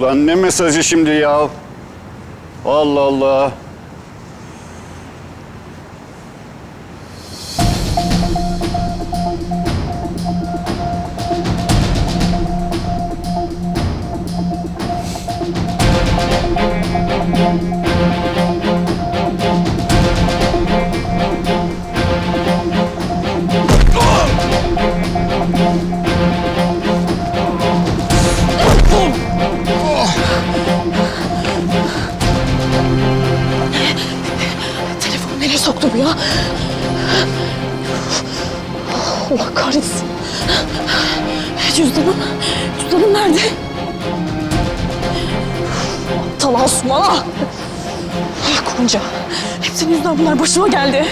Lan ne mesajı şimdi ya? Allah Allah. Nereye soktu bu ya? Allah kahretsin. Cüzdanım. Cüzdanım nerede? Aptal Asuman. Ah, Gonca. Hep senin yüzünden bunlar başıma geldi.